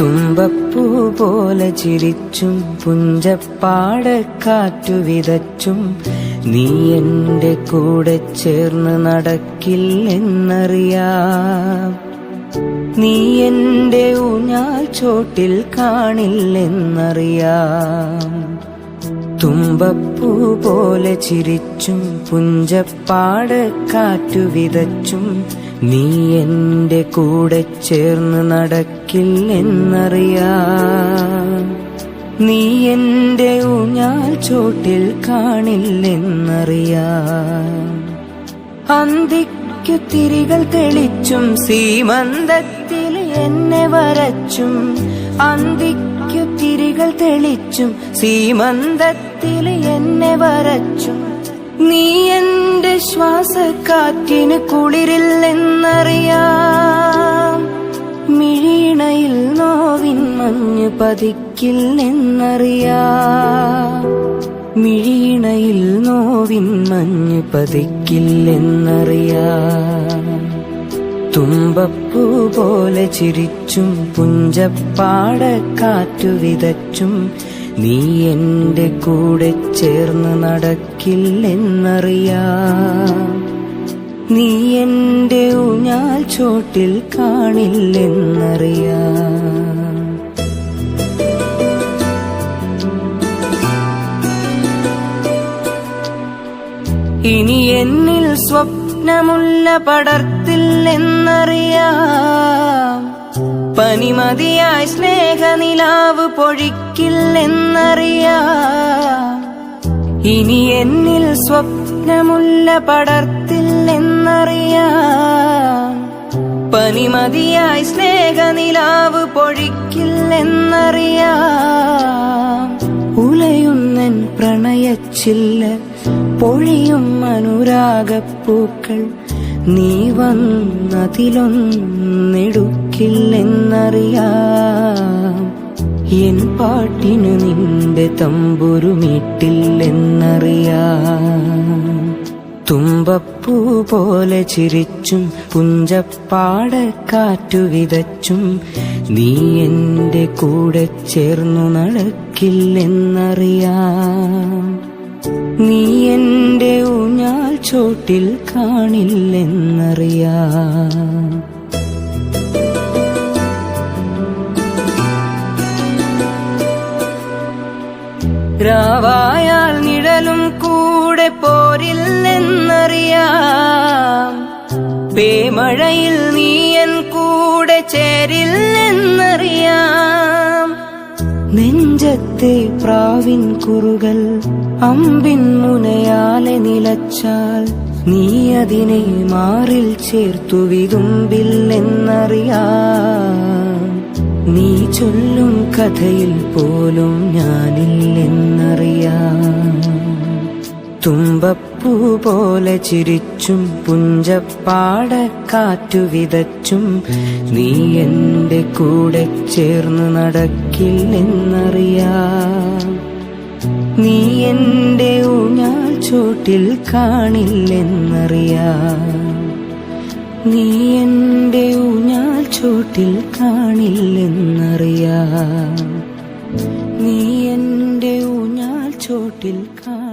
തുമ്പപ്പൂ പോലെ ചിരിച്ചും പുഞ്ചപ്പാടക്കാറ്റു വിതച്ചും നീ എന്റെ കൂടെ ചേർന്ന് നടക്കില്ലെന്നറിയാം. നീ എന്റെ ഊഞ്ഞാൽ ചോട്ടിൽ കാണില്ലെന്നറിയാം. തുമ്പപ്പൂ പോലെ ചിരിച്ചും പുഞ്ചപ്പാട് കാറ്റു വിതച്ചും നീ എന്റെ കൂടെ ചേർന്ന് നടക്കില്ലെന്നറിയാ നീ എന്റെ ഊഞ്ഞാൽ ചോട്ടിൽ കാണില്ലെന്നറിയാ അന്തിക്കു തിരികൾ തെളിച്ചും സീമന്തത്തിൽ എന്നെ വരച്ചും അന്തിക്കു തിരികൾ തെളിച്ചും സീമന്തത്തിൽ എന്നെ വരച്ചും. നീ എന്റെ ശ്വാസക്കാറ്റിന് കുളിരില്ലെന്നറിയാം. മിഴീണയിൽ നോവിൻ മഞ്ഞ് പതിക്കില്ലെന്നറിയാം മിഴീണയിൽ നോവിൻ മഞ്ഞ് പതിക്കില്ലെന്നറിയാം തുമ്പപ്പൂ പോലെ ചിരിച്ചും പുഞ്ചപ്പാടക്കാറ്റു വിതച്ചും നീ എന്റെ കൂടെ ചേർന്ന് നടക്കില്ലെന്നറിയാം. നീ എന്റെ ഊഞ്ഞാൽ ചോട്ടിൽ കാണില്ലെന്നറിയാം. ഇനി എന്നിൽ സ്വപ്നമുള്ള പടർത്തില്ലെന്നറിയാം പനിമതിയായി സ്നേഹനിലാവ് പൊഴിക്കില്ലെന്നറിയാം ഇനി എന്നിൽ സ്വപ്നമുള്ള പടർത്തില്ലെന്നറിയാം പനിമതിയായി സ്നേഹനിലാവ് പൊഴിക്കില്ലെന്നറിയാം പ്രണയച്ചില്ല പൊഴിയും അനുരാഗപ്പൂക്കൾ നീ വന്നതിലൊന്നെടുക്കില്ലെന്നറിയാം. എൻ പാട്ടിനു നിന്റെ തമ്പുരുമിട്ടില്ലെന്നറിയാം. തുമ്പപ്പൂ പോലെ ചിരിച്ചും പുഞ്ചപ്പാടക്കാറ്റു വിതച്ചും നീ എന്റെ കൂടെ ചേർന്നു നടക്കില്ലെന്നറിയാം. നീ എന്റെ ഊഞ്ഞാൽ ചോട്ടിൽ കാണില്ലെന്നറിയാം. രാവായാൽ നിഴലും കൂടെ പോരില്ലെന്നറിയാം പേമഴയിൽ നീയൻ കൂടെ ചേരില്ലെന്നറിയാം നെഞ്ചത്തെ പ്രാവിൻ കുറുകൾ അമ്പിൻ മുനയാലെ നിലച്ചാൽ നീ അതിനെ മാറിൽ ചേർത്തു വിതുമ്പില്ലെന്നറിയാം നീ ചൊല്ലും കഥയിൽ പോലും ഞാനില്ലെന്നറിയാം. തുമ്പപ്പൂ പൂപോലെ ചിരിച്ചും പുഞ്ചപ്പാട കാറ്റു വിതച്ചും നീ എന്റെ കൂടെ ചേർന്ന് നടക്കില്ലെന്നറിയാം. നീ എന്റെ ഊഞ്ഞാൽ ചൂട്ടിൽ കാണില്ലെന്നറിയാം. നീ എന്റെ ഊഞ്ഞാൽ ചൂട്ടിൽ കാണില്ലെന്നറിയാം. നീ എന്റെ ഊഞ്ഞാൽ ചോട്ടിൽ കാ